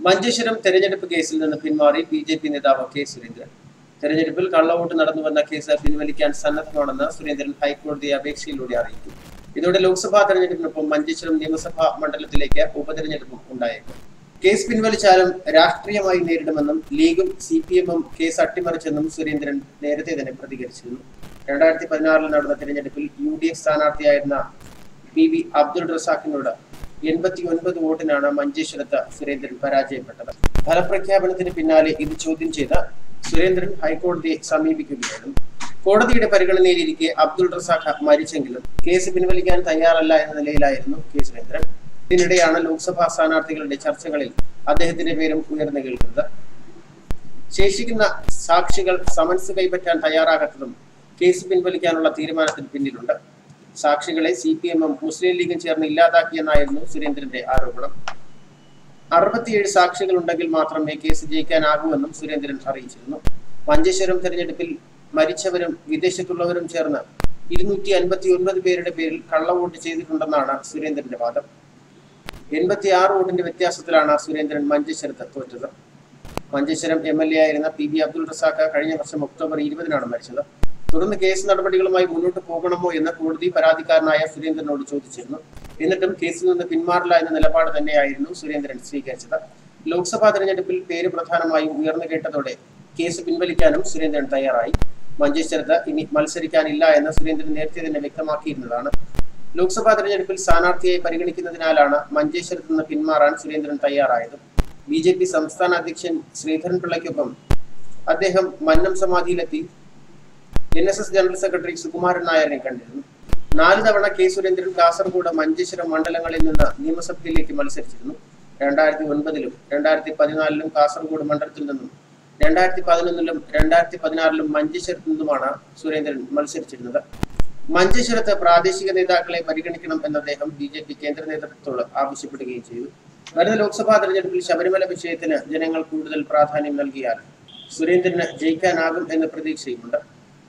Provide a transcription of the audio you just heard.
മഞ്ചേശ്വരം തെരഞ്ഞെടുപ്പ് കേസിൽ നിന്ന് പിന്മാറി ബി ജെ പി നേതാവ് കെ സുരേന്ദ്രൻ. തെരഞ്ഞെടുപ്പിൽ കള്ളവോട്ട് നടന്നുവെന്ന കേസ് പിൻവലിക്കാൻ സന്നദ്ധമാണെന്ന് സുരേന്ദ്രൻ ഹൈക്കോടതിയെ അപേക്ഷയിലൂടെ അറിയിച്ചു. ഇതോടെ ലോക്സഭാ തെരഞ്ഞെടുപ്പിനൊപ്പം മഞ്ചേശ്വരം നിയമസഭാ മണ്ഡലത്തിലേക്ക് ഉപതെരഞ്ഞെടുപ്പും ഉണ്ടായേക്കും. കേസ് പിൻവലിച്ചാലും രാഷ്ട്രീയമായി നേരിടുമെന്നും ലീഗും സി പി എമ്മും കേസ് അട്ടിമറിച്ചെന്നും സുരേന്ദ്രൻ നേരത്തെ തന്നെ പ്രതികരിച്ചിരുന്നു. രണ്ടായിരത്തി പതിനാറിൽ നടന്ന തെരഞ്ഞെടുപ്പിൽ യു ഡി എഫ് സ്ഥാനാർത്ഥിയായിരുന്ന പി വി അബ്ദുൾ റസാഖിനോട് എൺപത്തി ഒൻപത് വോട്ടിനാണ് മഞ്ചേശ്വരത്ത് സുരേന്ദ്രൻ പരാജയപ്പെട്ടത്. ഫലപ്രഖ്യാപനത്തിന് പിന്നാലെ ഇത് ചോദ്യം ചെയ്ത സുരേന്ദ്രൻ ഹൈക്കോടതിയെ സമീപിക്കുകയായിരുന്നു കോടതിയുടെ പരിഗണനയിലിരിക്കെ അബ്ദുൾ റസാഖ് മരിച്ചെങ്കിലും കേസ് പിൻവലിക്കാൻ തയ്യാറല്ല എന്ന നിലയിലായിരുന്നു കെ സുരേന്ദ്രൻ. ഇതിനിടെയാണ് ലോക്സഭാ സ്ഥാനാർത്ഥികളുടെ ചർച്ചകളിൽ അദ്ദേഹത്തിന്റെ പേരും ഉയർന്നു കേൾക്കുന്നത്. ശേഷിക്കുന്ന സാക്ഷികൾ സമൻസ് കൈപ്പറ്റാൻ തയ്യാറാകാത്തതും കേസ് പിൻവലിക്കാനുള്ള തീരുമാനത്തിന് പിന്നിലുണ്ട്. സാക്ഷികളെ സി പി എമ്മും മുസ്ലിം ലീഗും ചേർന്ന് ഇല്ലാതാക്കിയെന്നായിരുന്നു സുരേന്ദ്രന്റെ ആരോപണം. അറുപത്തിയേഴ് സാക്ഷികൾ ഉണ്ടെങ്കിൽ മാത്രമേ കേസ് ജയിക്കാനാകൂവെന്നും സുരേന്ദ്രൻ അറിയിച്ചിരുന്നു. മഞ്ചേശ്വരം തെരഞ്ഞെടുപ്പിൽ മരിച്ചവരും വിദേശത്തുള്ളവരും ചേർന്ന് ഇരുന്നൂറ്റി അൻപത്തി ഒൻപത് പേരുടെ പേരിൽ കള്ളവോട്ട് ചെയ്തിട്ടുണ്ടെന്നാണ് സുരേന്ദ്രന്റെ വാദം. എൺപത്തി ആറ് വോട്ടിന്റെ വ്യത്യാസത്തിലാണ് സുരേന്ദ്രൻ മഞ്ചേശ്വരത്ത് തോറ്റത്. മഞ്ചേശ്വരം എം എൽ എ ആയിരുന്ന പി ബി അബ്ദുൾ റസാഖ് കഴിഞ്ഞ വർഷം ഒക്ടോബർ ഇരുപതിനാണ് മരിച്ചത്. തുടർന്ന് കേസ് നടപടികളുമായി മുന്നോട്ട് പോകണമോ എന്ന് കോടതി പരാതിക്കാരനായ സുരേന്ദ്രനോട് ചോദിച്ചിരുന്നു. എന്നിട്ടും കേസിൽ നിന്ന് പിന്മാറില്ല എന്ന നിലപാട് തന്നെയായിരുന്നു സുരേന്ദ്രൻ സ്വീകരിച്ചത്. ലോക്സഭാ തെരഞ്ഞെടുപ്പിൽ പേര് പ്രധാനമായും ഉയർന്നു കേട്ടതോടെ കേസ് പിൻവലിക്കാനും സുരേന്ദ്രൻ തയ്യാറായി. മഞ്ചേശ്വരത്ത് ഇനി മത്സരിക്കാനില്ല എന്ന് സുരേന്ദ്രൻ നേരത്തെ തന്നെ വ്യക്തമാക്കിയിരുന്നതാണ്. ലോക്സഭാ തെരഞ്ഞെടുപ്പിൽ സ്ഥാനാർത്ഥിയായി പരിഗണിക്കുന്നതിനാലാണ് മഞ്ചേശ്വരത്ത് നിന്ന് പിന്മാറാൻ സുരേന്ദ്രൻ തയ്യാറായത്. ബി ജെ പി സംസ്ഥാന അധ്യക്ഷൻ ശ്രീധരൻ പിള്ളയ്ക്കൊപ്പം അദ്ദേഹം Mannam സമാധിയിലെത്തി N S S general secretary Sukumaran നായരെ കണ്ടിരുന്നു. നാല് തവണ കെ സുരേന്ദ്രൻ കാസർഗോഡ് മഞ്ചേശ്വരം മണ്ഡലങ്ങളിൽ നിന്ന് നിയമസഭയിലേക്ക് മത്സരിച്ചിരുന്നു. രണ്ടായിരത്തി ഒൻപതിലും രണ്ടായിരത്തി പതിനാലിലും കാസർഗോഡ് മണ്ഡലത്തിൽ നിന്നും രണ്ടായിരത്തി പതിനൊന്നിലും രണ്ടായിരത്തി പതിനാറിലും മഞ്ചേശ്വരത്ത് നിന്നുമാണ് സുരേന്ദ്രൻ മത്സരിച്ചിരുന്നത്. മഞ്ചേശ്വരത്ത് പ്രാദേശിക നേതാക്കളെ പരിഗണിക്കണം എന്ന അദ്ദേഹം ബി ജെ പി കേന്ദ്ര നേതൃത്വത്തോട് ആവശ്യപ്പെടുകയും ചെയ്തു. വരുന്ന ലോക്സഭാ തെരഞ്ഞെടുപ്പിൽ ശബരിമല വിഷയത്തിന് ജനങ്ങൾ കൂടുതൽ പ്രാധാന്യം നൽകിയാൽ സുരേന്ദ്രന് ജയിക്കാനാകും എന്ന പ്രതീക്ഷയുമുണ്ട്.